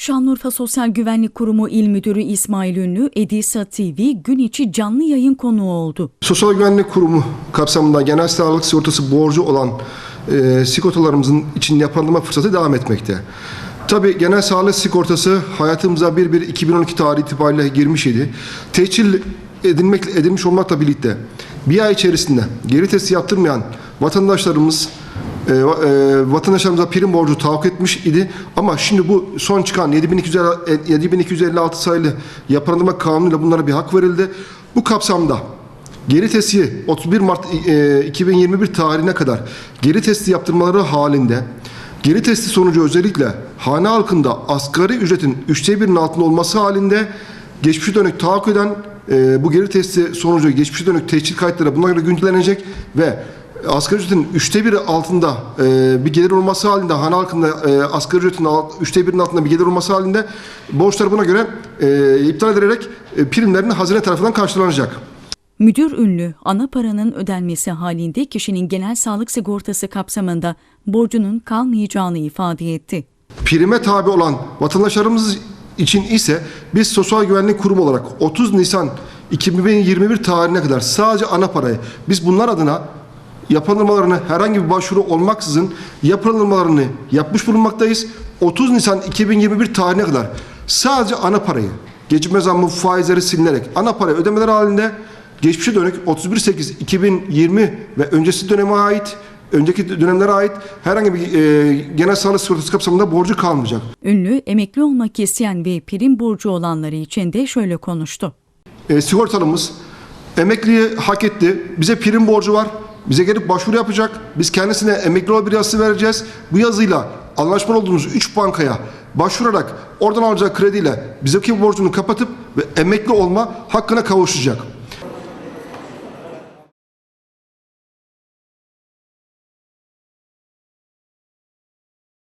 Şanlıurfa Sosyal Güvenlik Kurumu İl Müdürü İsmail Ünlü, Edisa TV gün içi canlı yayın konuğu oldu. Sosyal Güvenlik Kurumu kapsamında genel sağlık sigortası borcu olan e, sigortalarımızın için yapılandırma fırsatı devam etmekte. Tabii genel sağlık sigortası hayatımıza 1-1-2012 tarihi itibariyle girmiş idi. Tehcil edilmek, edilmiş olmakla birlikte bir ay içerisinde geri testi yaptırmayan vatandaşlarımız e, e, vatandaşlarımıza prim borcu tahakkuk etmiş idi. Ama şimdi bu son çıkan 7250 7256 sayılı yapılandırma kanunuyla bunlara bir hak verildi. Bu kapsamda Geri testi 31 Mart e, 2021 tarihine kadar geri testi yaptırmaları halinde geri testi sonucu özellikle hane halkında asgari ücretin üçte birinin altında olması halinde geçmişe dönük tahakkuk eden e, bu geri testi sonucu geçmişe dönük tehcil kayıtları buna göre güncellenecek ve asgari ücretin üçte biri altında e, bir gelir olması halinde hane halkında e, asgari ücretin alt, üçte birinin altında bir gelir olması halinde borçlar buna göre e, iptal edilerek e, primlerin hazine tarafından karşılanacak. Müdür Ünlü, ana paranın ödenmesi halinde kişinin genel sağlık sigortası kapsamında borcunun kalmayacağını ifade etti. prime tabi olan vatandaşlarımız için ise biz Sosyal Güvenlik Kurumu olarak 30 Nisan 2021 tarihine kadar sadece ana parayı biz bunlar adına yapılandırmalarını herhangi bir başvuru olmaksızın yapılandırmalarını yapmış bulunmaktayız. 30 Nisan 2021 tarihine kadar sadece ana parayı gecikme zammı faizleri silinerek ana parayı ödemeler halinde geçmişe dönük 31.8.2020 ve öncesi döneme ait önceki dönemlere ait herhangi bir e, genel sağlık sigortası kapsamında borcu kalmayacak. Ünlü, emekli olmak isteyen ve prim borcu olanları için de şöyle konuştu. E, sigortalımız emekliyi hak etti. Bize prim borcu var. Bize gelip başvuru yapacak. Biz kendisine emekli ol bir yazısı vereceğiz. Bu yazıyla anlaşmalı olduğumuz 3 bankaya başvurarak oradan alacağı krediyle bizdeki borcunu kapatıp ve emekli olma hakkına kavuşacak.